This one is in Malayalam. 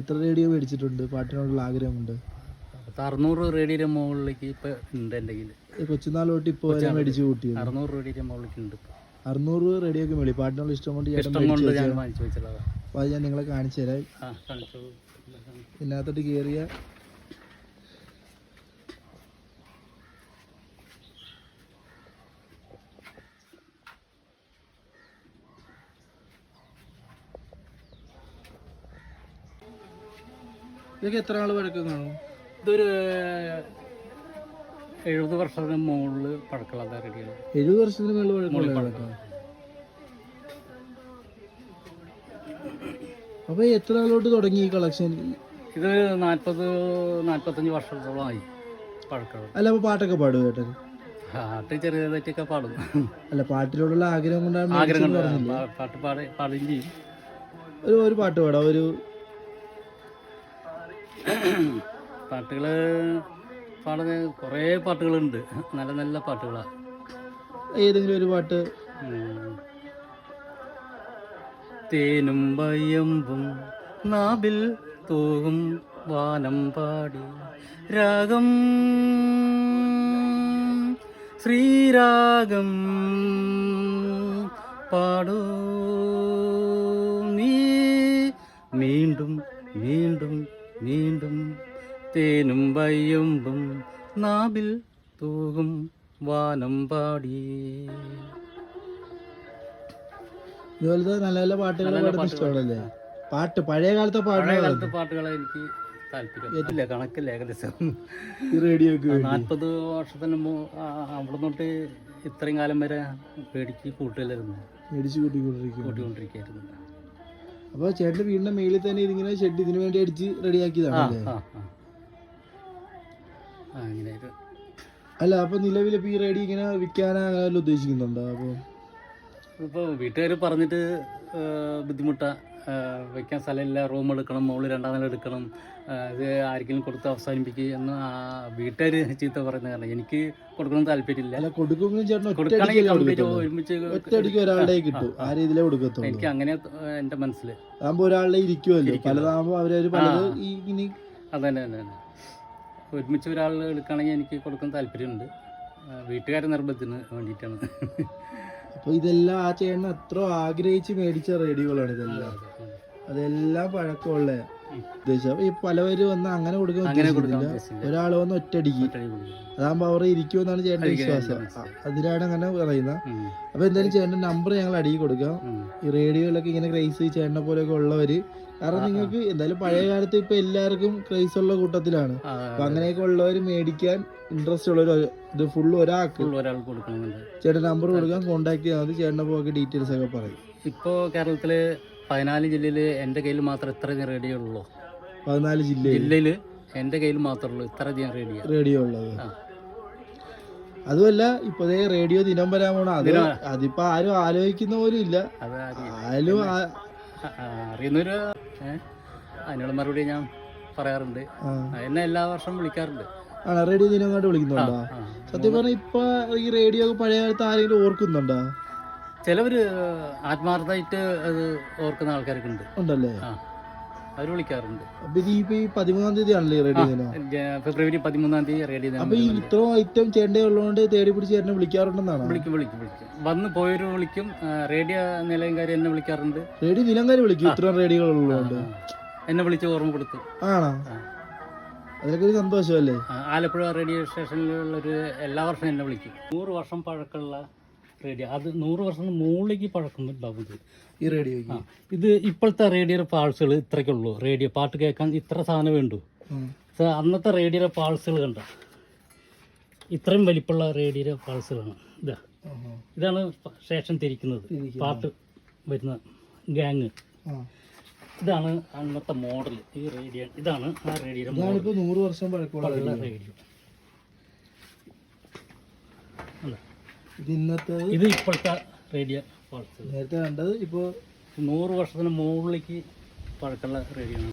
എത്ര റേഡിയോ മേടിച്ചിട്ടുണ്ട്? പാട്ടിനോടുള്ള ആഗ്രഹമുണ്ട്. പത്ത് അറുന്നൂറ് റേഡിയോ മുകളിലേക്ക് ഇപ്പൊ ഉണ്ട് എന്റെ കയ്യിൽ കൊച്ചുനാൾ തൊട്ട് ഇപ്പോൾ വരെ മേടിച്ച് കൂട്ടിയത് അറുന്നൂറ് റേഡിയുടെ മുകളിലേക്ക് ഉണ്ട് ഇപ്പൊ. അറുന്നൂറ് റേഡിയോ ഒക്കെ മേടി പാട്ടിനോട് ഇഷ്ടം കൊണ്ട് ചേട്ടൻ ഇഷ്ടം കൊണ്ട് ഞാൻ വെച്ചതാണ്. വാങ്ങിച്ചു വെച്ചതാണ് അപ്പോൾ അത് ഞാൻ നിങ്ങളെ കാണിച്ചു തരാം. ആ ഇതിനകത്തോട്ട് കയറിയ ഇതൊക്കെ എത്ര നാൾ പഴക്കം കാണും? ഇതൊരു എഴുപത് വർഷത്തിന് മുകളിൽ പഴക്കമുള്ള റേഡിയോ എഴുപത് വർഷത്തിന് മുകളിൽ പഴക്കമുള്ള കേട്ടോ അപ്പൊ എത്ര നാളോട്ട് തുടങ്ങി ഈ കളക്ഷൻ? ഇത് നാൽപ്പത് നാൽപ്പത്തഞ്ച് വർഷത്തോളമായി പഴക്കം അല്ല അപ്പൊ പാട്ടൊക്കെ പാടും കേട്ടത് പാട്ട് ചെറിയതായിട്ടൊക്കെ പാടും. അല്ല പാട്ടിലോടുള്ള ആഗ്രഹം കൊണ്ടാണ് ആഗ്രഹം പാട്ട് പാടി പാടുകയും ചെയ്യും. ഒരു ഒരു പാട്ട് പാടാം ഒരു പാട്ടുകൾ പാടുന്ന കുറേ പാട്ടുകളുണ്ട്. നല്ല നല്ല പാട്ടുകളാണ് ഏതെങ്കിലും ഒരു പാട്ട്? തേനും വയമ്പും നാബിൽ തൂകും വാനം പാടി രാഗം. ശ്രീരാഗം പാടൂ. നീ വീണ്ടും വീണ്ടും വീണ്ടും തേനും വയ്യുമ്പും നാവിൽ തൂകും വാനം പാടി. ഇതുപോലത്തെ നല്ല നല്ല പാട്ടുകൾ പാടുന്ന ഇഷ്ടമാണല്ലേ? പാട്ട് പഴയ കാലത്തെ പാട്ടുകൾ പാട്ടുകളെ എനിക്ക് താല്പര്യം. കണക്കില്ല ഏകദേശം. റേഡിയോക്ക് നാൽപ്പത് വർഷത്തിന് മുമ്പ് അവിടെ തൊട്ട് ഇത്രയും കാലം വരെ പേടിക്ക് കൂട്ടില്ലായിരുന്നു. മേടിച്ചു കൂട്ടിക്കൊണ്ടിരിക്കും കൂട്ടിക്കൊണ്ടിരിക്കുകയായിരുന്നു അപ്പൊ ചേട്ടന്റെ വീടിന്റെ മേളിൽ തന്നെ ഇതിങ്ങനെ ഷെഡ് ഇതിനു വേണ്ടി അടിച്ച് റെഡിയാക്കിയതാണ് അല്ല? അപ്പൊ നിലവിൽ ഈ റെഡി ഇങ്ങനെ വിൽക്കാനാ അങ്ങനെ ഉദ്ദേശിക്കുന്നുണ്ടോ? അപ്പൊ ഇപ്പോൾ വീട്ടുകാർ പറഞ്ഞിട്ട് ആ, വെക്കാൻ സ്ഥലമില്ല റൂം എടുക്കണം മുകളിൽ രണ്ടാം നില എടുക്കണം ഇത് ആർക്കെങ്കിലും കൊടുത്ത് അവസാനിപ്പിക്കുക എന്ന് ആ വീട്ടുകാർ ചീത്ത പറയുന്ന കാരണം. എനിക്ക് കൊടുക്കണം താല്പര്യമില്ല. കൊടുക്കത്തുള്ളൂ? എനിക്ക് അങ്ങനെ എന്റെ എന്റെ മനസ്സിൽ ഒരാളുടെ ഇരിക്കുമല്ലോ പലത് ഇനി അതന്നെ തന്നെ തന്നെ ഒരുമിച്ച് ഒരാൾ എടുക്കുകയാണെങ്കിൽ എനിക്ക് കൊടുക്കാൻ താല്പര്യമുണ്ട്. വീട്ടുകാരെ നിർബന്ധത്തിന് വേണ്ടിയിട്ടാണ്. അപ്പൊ ഇതെല്ലാം ആ ചേട്ടൻ അത്ര ആഗ്രഹിച്ച് മേടിച്ച റേഡിയോകളാണ് ഇതെല്ലാം. അതെല്ലാം പഴക്കമുള്ള ഉദ്ദേശം. ഈ പലവര് വന്ന് അങ്ങനെ കൊടുക്കാൻ ഒരാൾ കൊടുക്കാൻ ഉദ്ദേശിക്കുന്നില്ല. വന്ന് ഒറ്റടിക്ക് അതാകുമ്പോ അവർ ഇരിക്കുമെന്നാണ് ചേട്ടൻ വിശ്വാസം. അതിനാണ് അങ്ങനെ പറയുന്നത്. അപ്പൊ എന്തായാലും ചേട്ടൻ നമ്പർ ഞങ്ങൾ അടിയിൽ കൊടുക്കാം. ഈ റേഡിയോയിലൊക്കെ ഇങ്ങനെ ക്രൈസ് ചേട്ടനെ പോലെയൊക്കെ ഉള്ളവര്. കാരണം നിങ്ങൾക്ക് എന്തായാലും പഴയ കാലത്ത് ഇപ്പൊ എല്ലാവർക്കും ക്രൈസ് ഉള്ള കൂട്ടത്തിലാണ്. അപ്പൊ അങ്ങനെയൊക്കെ ഉള്ളവർ മേടിക്കാൻ ഇൻട്രസ്റ്റ് ഉള്ളവർ ഇത് ഫുള്ള് ഒരാൾക്ക്. ചേട്ടൻ നമ്പർ കൊടുക്കാം കോൺടാക്ട് ചെയ്താൽ മതി ചേട്ടനെ പോക്ക് ഡീറ്റെയിൽസ് ഒക്കെ പറയും. ഇപ്പോ കേരളത്തിൽ പതിനാല് ജില്ലയിൽ എന്റെ കയ്യിൽ മാത്രം ഇത്ര റേഡിയോ ഉള്ളൂ? പതിനാല് ജില്ലയിൽ ജില്ലയിൽ എന്റെ കയ്യിൽ മാത്രമേ ഉള്ളൂ ഇത്ര റേഡിയോ റേഡിയോ ഉള്ളത്. ആ. അതുമല്ല ഇപ്പതേ റേഡിയോ ദിനം വരാൻ പോണ അത് അതിപ്പോ ആരും ആലോചിക്കുന്ന പോലും ഇല്ല. അത് ആരും ആരും ആ- ആ, അറിയുന്നൊരു ഏ, അതിനുള്ള മറുപടി ഞാൻ പറയാറുണ്ട്. ആ. ആ, എന്നെ എല്ലാ വർഷവും വിളിക്കാറുണ്ട്. ആണോ? റേഡിയോ ദിനം അങ്ങോട്ട് വിളിക്കുന്നുണ്ടോ? ആ. സത്യം പറഞ്ഞാൽ ഇപ്പൊ ഈ റേഡിയോ ഒക്കെ പഴയ കാലത്ത് ആരെങ്കിലും ഓർക്കുന്നുണ്ടോ? ചിലവര് ആത്മാർത്ഥമായിട്ട് അത് ഓർക്കുന്ന ആൾക്കാരൊക്കെ ഉണ്ട് ഉണ്ടല്ലേ? ആ അവർ വിളിക്കാറുണ്ട്. അപ്പൊ ഇത് ഇപ്പൊ ഈ പതിമൂന്നാം തീയതി ആണല്ലേ റെഡി ജ- ഫെബ്രുവരി പതിമൂന്നാം തീയതി റേഡിയോ ദിനം അപ്പൊ ഈ ഇത്ര ഐറ്റം ചേട്ടന്റെ ഉള്ളതുകൊണ്ട് തേടി പിടിച്ച് ചേട്ടനെ വിളിക്കാറുണ്ടെന്നാണ്? വിളിക്കും വിളിക്കും വിളിക്കും. വന്ന് പോയവര് വിളിക്കും. റേഡിയോ നിലയംകാരി എന്നെ വിളിക്കാറുണ്ട്. റേഡിയോ നിലങ്കാരി വിളിക്കും ഇത്രയും റേഡിയോകൾ ഉള്ളതുകൊണ്ട്. എന്നെ വിളിച്ച് ഓർമ്മപ്പെടുത്തും. ആണോ? ആ. അതൊക്കെ ഒരു സന്തോഷമല്ലേ? ആ, ആലപ്പുഴ റേഡിയോ സ്റ്റേഷനിലുള്ളൊരു എല്ലാ വർഷവും എന്നെ വിളിക്കും. നൂറ് വർഷം പഴക്കമുള്ള റേഡിയോ. അത് നൂറ് വർഷം മുകളിലേക്ക് പഴക്കം ഉണ്ടാവും ഈ റേഡിയോ ആ ഇത് ഇപ്പോഴത്തെ റേഡിയോ പാഴ്സുകൾ ഇത്രയ്ക്കുള്ളൂ. റേഡിയോ പാട്ട് കേൾക്കാൻ ഇത്ര സാധനം വേണ്ടു. അന്നത്തെ റേഡിയോ പാഴ്സുകൾ കണ്ട. ഇത്രയും വലിപ്പമുള്ള റേഡിയോ പാഴ്സുകളാണ് ഇതാ. ഇതാണ് സ്റ്റേഷൻ തിരിക്കുന്നത്. പാട്ട് വരുന്ന ഗ്യാങ് ഇതാണ് അന്നത്തെ മോഡൽ ഈ റേഡിയോ ഇതാണ് ആ റേഡിയോ നൂറ് വർഷം പഴക്കമുള്ള റേഡിയോ. റേഡിയോ. അല്ല ഇത് ഇന്നത്തെ ഇത് ഇപ്പോഴത്തെ റേഡിയോ പാഴ്സുകൾ നേരത്തെ കണ്ടത് ഇപ്പോ നൂറ് വർഷത്തിന് മുകളിലേക്ക് പഴക്കമുള്ള റേഡിയോ ആണ്.